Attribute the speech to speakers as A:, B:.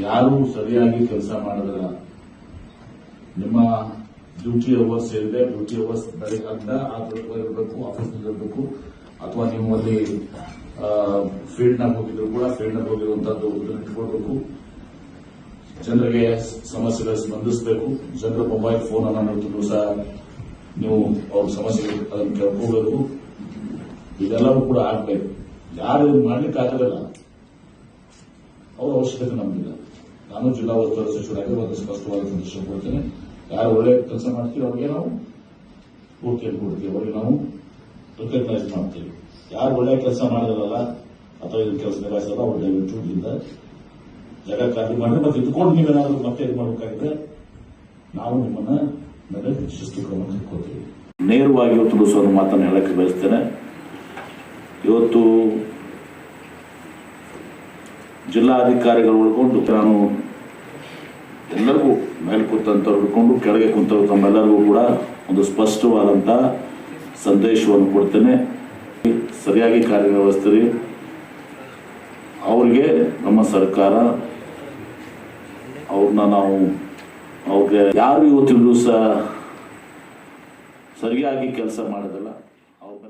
A: ಯಾರು ಸರಿಯಾಗಿ ಕೆಲಸ ಮಾಡಿದ್ರ ನಿಮ್ಮ ಡ್ಯೂಟಿ ಅವರ್ಸ್ ಏನಿದೆ ಡ್ಯೂಟಿ ಅವರ್ಸ್ ಬೆಳಗ್ಗಿಂದ ಇರಬೇಕು ಆಫೀಸಲ್ಲಿ ಇರಬೇಕು. ಅಥವಾ ನೀವು ಅಲ್ಲಿ ಫೀಲ್ಡ್ನಾಗ ಹೋಗಿದ್ರು ಕೂಡ ಫೀಲ್ಡ್ನಾಗ ಹೋಗಿರುವಂತದ್ದು ಇದನ್ನ ಇಟ್ಕೊಳ್ಬೇಕು. ಜನರಿಗೆ ಸಮಸ್ಯೆಗಳ ಸ್ಪಂದಿಸಬೇಕು. ಜನರ ಮೊಬೈಲ್ ಫೋನ್ ಅನ್ನ ಸಹ ನೀವು ಅವ್ರ ಸಮಸ್ಯೆಗಳು ಅದನ್ನು ಕೇಳ್ಕೋಬೇಕು ಇದೆಲ್ಲವೂ ಕೂಡ ಆಗ್ಬೇಕು. ಯಾರು ಮಾಡ್ಲಿಕ್ಕೆ ಆಗಲ್ಲ ಅವ್ರ ಅವಶ್ಯಕತೆ ನಮಗಿಲ್ಲ ನಾನು ಜಿಲ್ಲಾ ಉಸ್ತುವಾರಿ ಸಚಿವರಾಗಿ ಒಂದು ಸ್ಪಷ್ಟವಾದ ಸಂದೇಶ ಕೊಡ್ತೇನೆ. ಯಾರು ಒಳ್ಳೆ ಕೆಲಸ ಮಾಡ್ತೀವಿ ಅವ್ರಿಗೆ ನಾವು ಸ್ಫೂರ್ತಿಯನ್ನು ಕೊಡ್ತೀವಿ ಅವರಿಗೆ ನಾವು ರೆಕಗ್ನೈಸ್ ಮಾಡ್ತೀವಿ. ಯಾರು ಒಳ್ಳೆ ಕೆಲಸ ಮಾಡಿದಾರಲ್ಲ, ಅಥವಾ ಇದು ಕೆಲಸ ನಿಭಾಯಿಸಲ್ಲ, ಅವ್ರು ದಯವಿಟ್ಟು ಇಲ್ಲಿಂದ ಜಾಗ ಖಾಲಿ ಮಾಡಿದ್ರೆ ಮತ್ತೆ ಇದ್ಕೊಂಡು ನೀವೇನಾದ್ರೂ ಮತ್ತೆ ಇದು ಮಾಡಬೇಕಾಗಿದೆ ನಾವು ನಿಮ್ಮನ್ನ ಮೇಲೆ ಶಿಸ್ತು ಕ್ರಮ ತಿಳ್ಕೊತೀವಿ ನೇರವಾಗಿ ಇವತ್ತು ಮಾತನ್ನು ಹೇಳಕ್ಕೆ ಬಯಸ್ತೇನೆ. ಇವತ್ತು ಜಿಲ್ಲಾಧಿಕಾರಿಗಳು ಉಳ್ಕೊಂಡು ನಾನು ಎಲ್ಲರಿಗೂ ಮೇಲೆ ಕೂತಂತ ಹಿಡ್ಕೊಂಡು ಕೆಳಗೆ ಕುಂತವ್ರು ತಮ್ಮೆಲ್ಲರಿಗೂ ಕೂಡ ಒಂದು ಸ್ಪಷ್ಟವಾದಂಥ ಸಂದೇಶವನ್ನು ಕೊಡ್ತೇನೆ. ಸರಿಯಾಗಿ ಕಾರ್ಯನಿರ್ವಹಿಸ್ತೀರಿ. ಅವ್ರಿಗೆ ನಮ್ಮ ಸರ್ಕಾರ, ಅವ್ರನ್ನ ನಾವು, ಅವ್ರಿಗೆ ಯಾರು ಇವತ್ತಿನ ದಿವಸ ಸರಿಯಾಗಿ ಕೆಲಸ ಮಾಡೋದಲ್ಲ, ಅವ್ರ